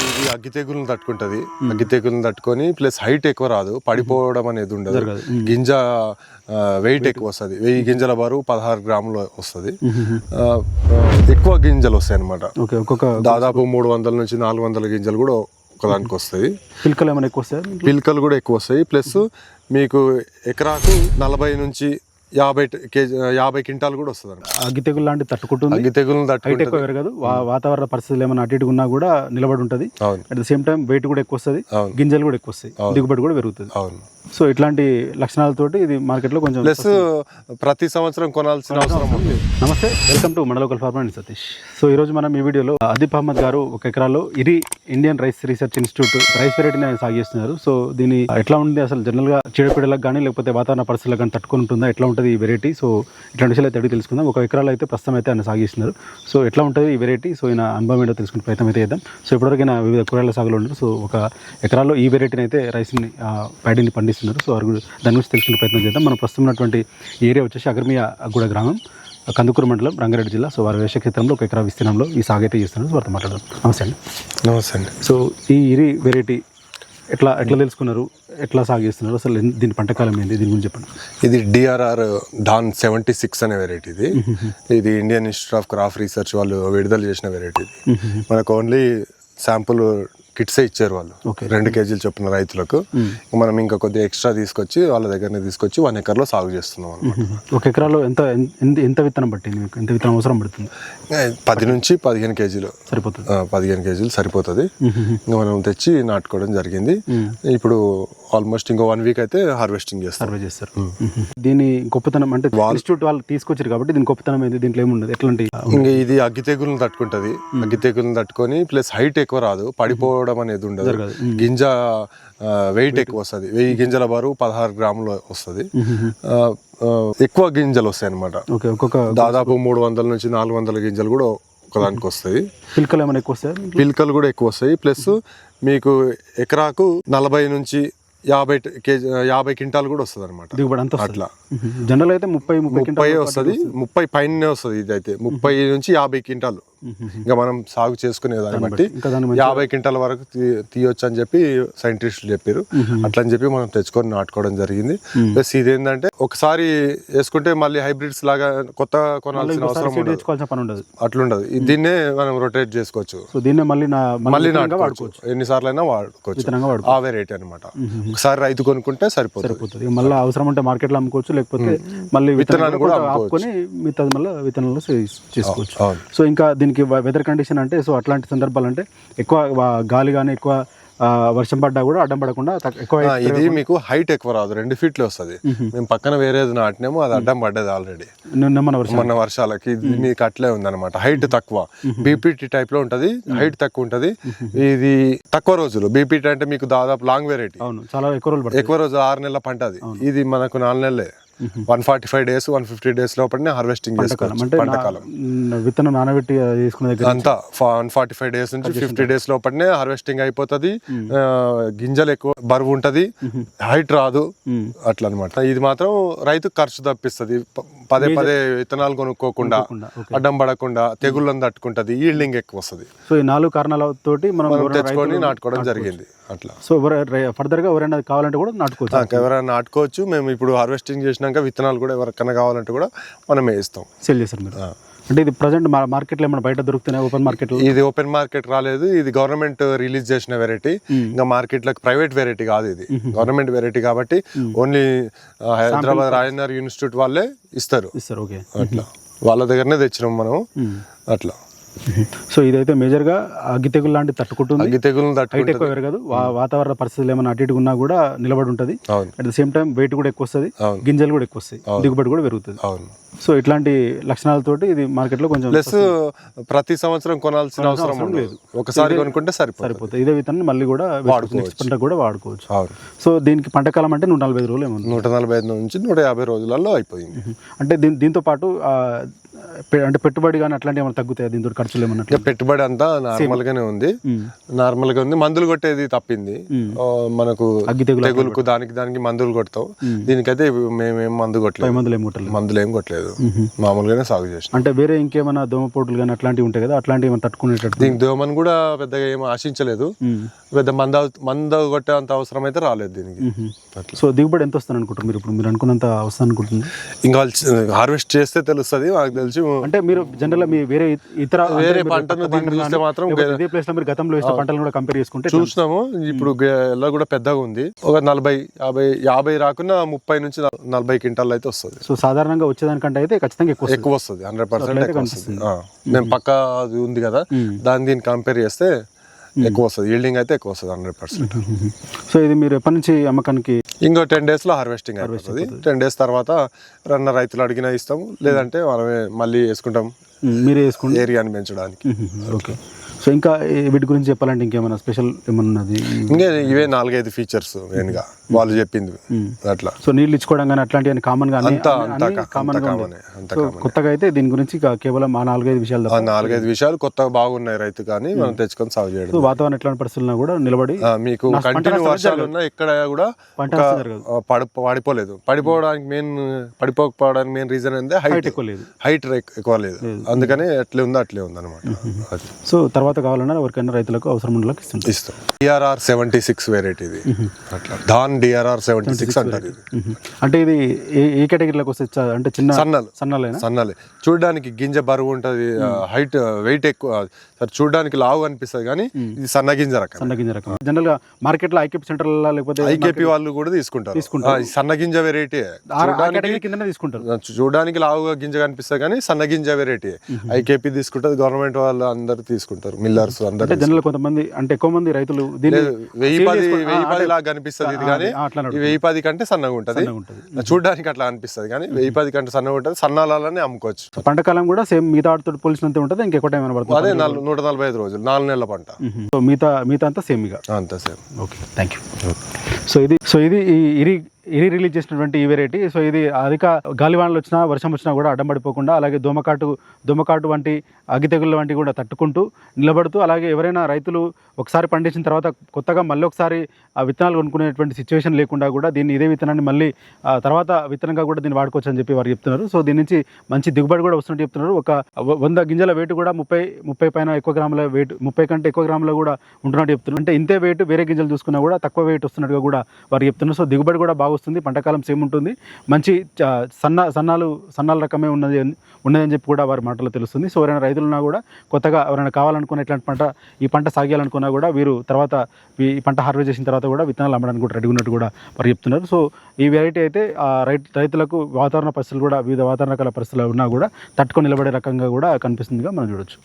ఇది అగ్గి తెగులను తట్టుకుంటది. అగ్గి తెగులను తట్టుకొని ప్లస్ హైట్ ఎక్కువ రాదు. పడిపోవడం అనేది ఉండదు. గింజ వెయిట్ ఎక్కువ వస్తుంది. వెయ్యి గింజల బరువు పదహారు గ్రాములు వస్తుంది. ఎక్కువ గింజలు వస్తాయి అనమాట దాదాపు మూడు వందల నుంచి నాలుగు వందల గింజలు కూడా ఒకదానికి వస్తాయి పిలకలు ఏమైనా ఎక్కువ వస్తాయి? పిలకలు కూడా ఎక్కువ వస్తాయి. ప్లస్ మీకు ఎకరాకు నలభై నుంచి యాభై కేజీ యాభై క్వింటాలు కూడా వస్తుంది అగ్గి తెగులు లాంటి తట్టుకుంటుంది. అగ్గి తెగులను హైట్ తట్టుకుంటుంది ఎక్కువ పెరగదు వాతావరణ పరిస్థితులు ఏమైనా అటు ఇటు ఉన్నా కూడా నిలబడి ఉంటుంది. At the same time weight కూడా ఎక్కువ వస్తుంది. గింజలు కూడా ఎక్కువ వస్తాయి దిగుబడి కూడా పెరుగుతుంది. అవును. సో ఇట్లాంటి లక్షణాలతోటి ఇది మార్కెట్లో కొంచెం ప్లస్ ప్రతి సంవత్సరం కొనాల్సిన అవసరం ఉంది. నమస్తే. వెల్కమ్ టు మండలోకల్ ఫార్మర్ అండ్ సతీష్. సో ఈ రోజు మనం ఈ వీడియోలో అదీప్ అహ్మద్ గారు ఒక ఎకరాలో IRRI Indian rice research institute rice వెరైటీని ఆయన సాగు చేస్తున్నారు. సో దీని ఎట్లా ఉంది అసలు జనరల్గా చీడపీడలకు కానీ లేకపోతే వాతావరణ పరిస్థితులకు కానీ తట్టుకొని ఉంటుందా ఎట్లా ఉంటుంది ఈ వెరైటీ? సో ఇట్లాంటి విషయాలు అయితే అడిగి తెలుసుకుందాం. ఒక ఎకరాలో అయితే ప్రస్తుతం అయితే ఆయన సాగు చేస్తున్నారు. సో ఎట్లా ఉంటుంది ఈ వెరైటీ? సో ఈయన అనుభవం ఏంటో తెలుసుకునే ప్రయత్నం అయితే చేద్దాం. సో ఇప్పటివరకు వివిధ కూరగాయల సాగులో ఉన్నారు సో ఒక ఎకరాలో ఈ వెరైటీని అయితే రైస్ని ప్యాడీని పండిస్తున్నారు. సో వారు దాని గురించి తెలుసుకునే ప్రయత్నం చేద్దాం. మనం ప్రస్తుతం ఉన్నటువంటి ఏరియా వచ్చేసి అగర్మియా గూడ గ్రామం కందుకూరు మండలం రంగారెడ్డి జిల్లా. సో వారి వేష క్షేత్రంలో ఒక ఎకరా విస్తీర్ణంలో ఈ సాగు అయితే చేస్తున్నారు. సో వారితో మాట్లాడదాం. నమస్తే అండి. నమస్తే అండి. సో ఈ ఇరి వెరైటీ ఎట్లా ఎట్లా తెలుసుకున్నారు? ఎట్లా సాగు చేస్తున్నారు? అసలు దీని పంటకాలం ఏంది? దీని గురించి చెప్పండి. ఇది డిఆర్ఆర్ డాన్ సెవెంటీ సిక్స్ అనే వెరైటీ ఇది. ఇది Indian institute of crop research వాళ్ళు విడుదల చేసిన వెరైటీ ఇది. మనకు ఓన్లీ శాంపుల్ కిట్సే ఇచ్చారు వాళ్ళు. రెండు కేజీలు చొప్పున రైతులకు. మనం ఇంకా కొద్దిగా ఎక్స్ట్రా తీసుకొచ్చి వాళ్ళ దగ్గరనే తీసుకొచ్చి వన్ ఎకర్లో సాగు చేస్తున్నాం ఒక ఎకరాలో ఎంత ఎంత విత్తనం పట్టింది మీకు? ఎంత విత్తనం అవసరం పడుతుంది? పది నుంచి పదిహేను కేజీలు. సరిపోతుంది. పదిహేను కేజీలు సరిపోతుంది. ఇంకా మనం తెచ్చి నాటుకోవడం జరిగింది. ఇప్పుడు ఆల్మోస్ట్ ఇంకో వన్ వీక్ అయితే హార్వెస్టింగ్ చేస్తాం సర్వే చేస్తారు. దీని గొప్పతనం అంటే ఇన్స్టిట్యూట్ వాళ్ళు తీసుకొచ్చారు కాబట్టి దీని గొప్పతనం ఏంది? దీంట్లో ఏముండదు? ఎట్లాంటి ఇంకా ఇది అగ్గి తెగులను తట్టుకుంటది. అగ్గి తెగులను తట్టుకొని ప్లస్ హైట్ ఎక్కువ రాదు. పడిపోవడం అనేది ఉండదు. జరగదు. గింజ వెయిట్ ఎక్కువ వస్తుంది. వెయ్యి గింజల బరువు పదహారు గ్రాములు వస్తుంది. ఎక్కువ గింజలు వస్తాయి అనమాట దాదాపు మూడు వందల నుంచి నాలుగు వందల గింజలు కూడా ఒకదానికి వస్తాయి పిలకలు ఏమైనా ఎక్కువ వస్తాయి పిలకలు కూడా ఎక్కువ వస్తాయి. ప్లస్ మీకు ఎకరాకు నలభై నుంచి యాభై కేజీ యాభై క్వింటాలు కూడా వస్తుంది అనమాట దిగుబడి అంతా అట్లా. జనరల్ అయితే ముప్పై ముప్పై ముప్పై వస్తుంది ముప్పై పైన వస్తుంది ఇది అయితే ముప్పై నుంచి యాభై క్వింటాలు. ఇంకా మనం సాగు చేసుకునే దాన్ని బట్టి యాభై క్వింటాల వరకు తీయొచ్చు అని చెప్పి సైంటిస్టులు చెప్పారు. అట్లా అని చెప్పి మనం తెచ్చుకొని నాటుకోవడం జరిగింది. ప్లస్ ఇదేంటంటే ఒకసారి వేసుకుంటే మళ్ళీ హైబ్రిడ్స్ లాగా కొత్త కొనాల్సిన అవసరం ఉండదు. తెచ్చుకోవాల్సిన పని ఉండదు. అట్లుండదు. ఇది దీన్నే మనం రొటేట్ చేసుకోవచ్చు. దీన్నే మళ్ళీ మళ్ళీ నాటుకోవచ్చు. ఎన్నిసార్లు అయినా వాడుకోవచ్చు. వాడుకోవచ్చు. ఆ వెరైటీ అనమాట ఒకసారి రైతు కొనుక్కుంటే సరిపోతుంది. మళ్ళీ అవసరం ఉంటే మార్కెట్లో అమ్ముకోవచ్చు లేకపోతే మళ్ళీ విత్తనాలు కూడా ఆపుకొని మిగతా మళ్ళీ విత్తనాలు చేసుకోవచ్చు. సో ఇంకా దీనికి వెదర్ కండిషన్ అంటే సో అట్లాంటి సందర్భాలు అంటే ఎక్కువ గాలి కానీ ఎక్కువ వర్షం పడ్డా కూడా అడ్డం పడకుండా ఎక్కువ ఇది మీకు హైట్ ఎక్కువ రాదు రెండు ఫీట్లు వస్తుంది. మేము పక్కన వేరేది నాటినాము అది అడ్డం పడ్డది ఆల్రెడీ నిన్న మన వర్షం మొన్న వర్షాలకి ఇది మీకు అట్లే ఉందన్నమాట హైట్ తక్కువ. బీపీటీ టైప్లో ఉంటది హైట్ తక్కువ ఉంటది. ఇది తక్కువ రోజులు బీపీటీ అంటే మీకు దాదాపు లాంగ్ వెరైటీ అవును చాలా ఎక్కువ రోజులు ఎక్కువ రోజు ఆరు నెలల పంట అది ఇది మనకు నాలుగు నెలలే. One forty five days one fifty days లోపలనే హార్వెస్టింగ్ చేసుకోవచ్చు పంటకాలం విత్తనం నానబెట్టి తీసుకునే దగ్గర అంతా వన్ ఫార్టీ ఫైవ్ డేస్ నుంచి ఫిఫ్టీ డేస్ లోపలనే హార్వెస్టింగ్ అయిపోతుంది. గింజలు ఎక్కువ బరువు ఉంటది. హైట్ రాదు. అట్లా అనమాట ఇది మాత్రం రైతు ఖర్చు తప్పిస్తుంది. పదే పదే విత్తనాలు కొనుక్కోకుండా. అడ్డం పడకుండా తెగుళ్ళని తట్టుకుంటది ఈల్డింగ్ ఎక్కువ వస్తుంది సో ఈ నాలుగు కారణాలతోటి మనం తెచ్చుకొని నాటుకోవడం జరిగింది అట్లా. సో ఫర్దర్గా ఎవరైనా కావాలంటే కూడా నాటుకోవచ్చు. ఎవరైనా నాటుకోవచ్చు మేము ఇప్పుడు హార్వెస్టింగ్ చేసినాక విత్తనాలు కూడా ఎవరికైనా కావాలంటే కూడా మనం వేస్తాం సేల్ చేస్తారు మీరు. అంటే ఇది ప్రజెంట్ మార్కెట్లో ఏమైనా బయట దొరుకుతున్నాయి? ఓపెన్ మార్కెట్లో? ఇది ఓపెన్ మార్కెట్ రాలేదు. ఇది గవర్నమెంట్ రిలీజ్ చేసిన వెరైటీ. ఇంకా మార్కెట్లో ప్రైవేట్ వెరైటీ కాదు ఇది. గవర్నమెంట్ వెరైటీ కాబట్టి ఓన్లీ హైదరాబాద్ రాజేందర్ ఇన్స్టిట్యూట్ వాళ్ళే ఇస్తారు. ఇస్తారు ఓకే. అట్లా. వాళ్ళ దగ్గరనే తెచ్చినాం మనం అట్లా. సో ఇదైతే మేజర్గా అగ్గి తెగులు లాంటి తట్టుకుంటుంది. అగ్గి హైట్ తట్టుకుంటుంది. ఎక్కువ పెరగదు వాతావరణ పరిస్థితులు ఏమైనా అటు ఇటు ఉన్నా కూడా నిలబడి ఉంటుంది at the same time weight కూడా ఎక్కువ వస్తుంది. గింజలు కూడా ఎక్కువ వస్తాయి. దిగుబడి కూడా పెరుగుతుంది. సో ఇట్లాంటి లక్షణాలతోటి ఇది మార్కెట్లో కొంచెం ప్లస్ ప్రతి సంవత్సరం కొనాల్సిన అవసరం ఉండదు. ఒకసారి కొనుక్కుంటే సరిపోతుంది. సరిపోతుంది. ఇదే విత్తనం మళ్ళీ కూడా నెక్స్ట్ పంట కూడా వాడుకోవచ్చు. సో దీనికి పంటకాలం అంటే నూట నలభై ఐదు రోజులు ఏమన్నా నూట నలభై ఐదు నుంచి నూట యాభై రోజులలో అయిపోయింది. అంటే దీంతో పాటు అంటే పెట్టుబడి కానీ అట్లాంటి ఏమైనా తగ్గుతాయి? దీంతో ఖర్చులు ఏమన్నా పెట్టుబడి అంతా నార్మల్ గానే ఉంది. నార్మల్గా ఉంది. మందులు కొట్టేది తప్పింది. మనకు అగ్గి తెగులు తెగులుకు దానికి దానికి మందులు కొడతాం. దీనికైతే మేమేం మందు కొట్టలేదు. మందులు ఏమి కొట్టలేదు. మందులు ఏం కొట్టలేదు మామూలుగానే సాగు చేసినాం. అంటే వేరే ఇంకేమైనా దోమపోటులు కానీ అట్లాంటివి ఉంటాయి కదా? అట్లాంటివి ఏమైనా తట్టుకునేటట్టు? దీనికి దోమని కూడా పెద్దగా ఏం ఆశించలేదు. పెద్ద మంద మంద కొట్టేంత అవసరం అయితే రాలేదు దీనికి. సో దిగుబడి ఎంత వస్తుంది అనుకుంటారు మీరు ఇప్పుడు? మీరు అనుకున్నంత వస్తుంది అనుకుంటుంది ఇంకా హార్వెస్ట్ చేస్తే తెలుస్తుంది. మాకు తెలిసి అంటే మీరు జనరల్ మీ వేరే ఇతర వేరే పంటను చూస్తే మాత్రం ఇదే ప్లేస్లో మీరు గతంలో వేసిన పంటలను కూడా కంపేర్ చేసుకుంటే చూసినాము ఇప్పుడు గెల కూడా పెద్దగా ఉంది ఒక నలభై యాభై యాభై రాకుండా ముప్పై నుంచి నల- నలభై క్వింటాల్ అయితే వస్తుంది సో సాధారణంగా వచ్చేదానికంటే అయితే ఖచ్చితంగా ఎక్కువ వస్తుంది. ఎక్కువ వస్తుంది హండ్రెడ్ పర్సెంట్ ఎక్కువ వస్తుంది. మేము పక్క ఉంది కదా. దాన్ని దీన్ని కంపేర్ చేస్తే ఎక్కువ వస్తుంది ఈల్డింగ్ అయితే ఎక్కువ వస్తుంది హండ్రెడ్ పర్సెంట్ సో ఇది మీరు ఎప్పటి నుంచి అమ్మకానికి ఇంకో టెన్ డేస్లో హార్వెస్టింగ్ అయిపోతుంది. టెన్ డేస్ తర్వాత రన్న రైతులు అడిగినా ఇస్తాము లేదంటే మనమే మళ్ళీ వేసుకుంటాం. మీరే వేసుకోండి ఏరియాని పెంచడానికి. ఓకే. సో ఇంకా వీటి గురించి చెప్పాలంటే ఇంకేమైనా స్పెషల్ ఏమన్నా ఉన్నది ఇంకా ఇవే నాలుగైదు ఫీచర్స్ మెయిన్గా వాళ్ళు చెప్పింది అట్లా. సో నీళ్ళు ఇచ్చుకోవడం కానీ అట్లాంటివి కామన్గా అంతా అంతా కా- కామన్ కొత్తగా అయితే దీని గురించి కేవలం ఆ నాలుగైదు విషయాలు నాలుగైదు విషయాలు కొత్తగా బాగున్నాయి రైతు కానీ మనం తెచ్చుకొని సాగు చేయడం వాతావరణం ఎట్లాంటి పరిస్థితుల్లో కూడా నిలబడి మీకు కంటిన్యూ వర్షాలు ఉన్నా ఎక్కడ కూడా పడి పడిపోలేదు. పడిపోవడానికి మెయిన్ పడిపోకపోవడానికి మెయిన్ రీజన్ ఏంటంటే హైట్ ఎక్కువ లేదు. హైట్ ఎక్కువ లేదు. అందుకని ఎట్లే ఉందో అట్లే ఉంది అనమాట సో తర్వాత కావాలన్నా ఎవరికైనా రైతులకు అవసరం ఉండలకు ఇస్తుంటారు. ఇస్తాం. డిఆర్ఆర్ సెవెంటీ సిక్స్ వెరైటీ ఇది. అట్లా. డాన్ డిఆర్ఆర్ సెవెంటీ సిక్స్ అంటారు ఇది. అంటే ఇది ఏ ఏ కేటగిరీలోకి వస్తే అంటే చిన్న సన్నలు. సన్నలేనా? సన్నలే. చూడడానికి గింజ బరువు ఉంటుంది హైట్ వెయిట్ ఎక్కువ చూడడానికి లావు అనిపిస్తుంది కానీ ఇది సన్న గింజ రకం. సన్న గింజ రకం జనరల్గా మార్కెట్లో ఐకేపీ సెంటర్ లేకపోతే ఐకేపీ వాళ్ళు కూడా తీసుకుంటారు. ఆ, ఈ సన్న గింజ వెరైటీ కిందనే తీసుకుంటారు. చూడడానికి లావుగా గింజ కనిపిస్తుంది కానీ సన్న గింజ వెరైటీ ఐకేపీ తీసుకుంటుంది గవర్నమెంట్ వాళ్ళు అందరు తీసుకుంటారు మిల్లర్స్ అందరు అంటే జనరల్ కొంతమంది అంటే ఎక్కువ మంది రైతులు వెయ్యి పది వెయ్యి పది లాగా కనిపిస్తుంది ఇది కానీ వెయ్యి పది కంటే సన్నగా ఉంటది. చూడడానికి అట్లా అనిపిస్తుంది కానీ వెయ్యి పది కంటే సన్నగా ఉంటుంది సన్నాలని అమ్ముకోవచ్చు. పంట కాలం కూడా సేమ్ మిగతా వాటితో పోల్చినంత ఉంటుంది ఇంకెక్కువ టైం ఏమైనా పడుతుంది అదే నూట నలభై ఐదు రోజులు నాలుగు నెలల పంట. సో మిగతా మిగతా అంతా సేమ్ ఇక? అంతే same. Okay thank you so ఇది సో ఇది ఈ ఇరి ఇరి రిలీజ్ చేసినటువంటి ఈ వెరైటీ సో ఇది అధిక గాలివానలు వచ్చినా వర్షం వచ్చినా కూడా అడ్డం పడిపోకుండా అలాగే దోమకాటు దోమకాటు వంటి అగ్గి తెగుళ్ళ వంటి కూడా తట్టుకుంటూ నిలబడుతూ అలాగే ఎవరైనా రైతులు ఒకసారి పండించిన తర్వాత కొత్తగా మళ్ళీ ఒకసారి ఆ విత్తనాలు కొనుక్కునేటువంటి సిచ్యువేషన్ లేకుండా కూడా దీన్ని ఇదే విత్తనాన్ని మళ్ళీ తర్వాత విత్తనంగా కూడా దీన్ని వాడుకోవచ్చు అని చెప్పి వారు చెప్తున్నారు. సో దీని నుంచి మంచి దిగుబడి కూడా వస్తున్నట్టు చెప్తున్నారు. ఒక వంద గింజల వెయిట్ కూడా ముప్పై ముప్పై పైన ఎక్కువ గ్రాముల వెయిట్ ముప్పై కంటే ఎక్కువ గ్రాముల కూడా ఉంటున్నట్టు చెప్తున్నారు. అంటే ఇంతే వెయిట్ వేరే గింజలు చూసుకున్నా కూడా తక్కువ వెయిట్ వస్తున్నట్టుగా కూడా వారు చెప్తున్నారు. సో దిగుబడి కూడా బాగుస్తుంది పంటకాలం సేమ్ ఉంటుంది. మంచి సన్న సన్నాలు సన్నాల రకమే ఉన్నది ఉన్నదని చెప్పి కూడా వారి మాటలో తెలుస్తుంది. సో ఎవరైనా రైతులున్నా కూడా కొత్తగా ఎవరైనా కావాలనుకున్న ఇట్లాంటి పంట ఈ పంట సాగాలనుకున్నా కూడా వీరు తర్వాత ఈ పంట హార్వెస్ట్ చేసిన తర్వాత కూడా విత్తనాలు అమ్మడానికి కూడా రెడీ ఉన్నట్టు కూడా వారు చెప్తున్నారు. సో ఈ వెరైటీ అయితే ఆ రైతు రైతులకు వాతావరణ పరిస్థితులు కూడా వివిధ వాతావరణ రకాల పరిస్థితులు ఉన్నా కూడా తట్టుకొని నిలబడే రకంగా కూడా కనిపిస్తుందిగా మనం చూడొచ్చు.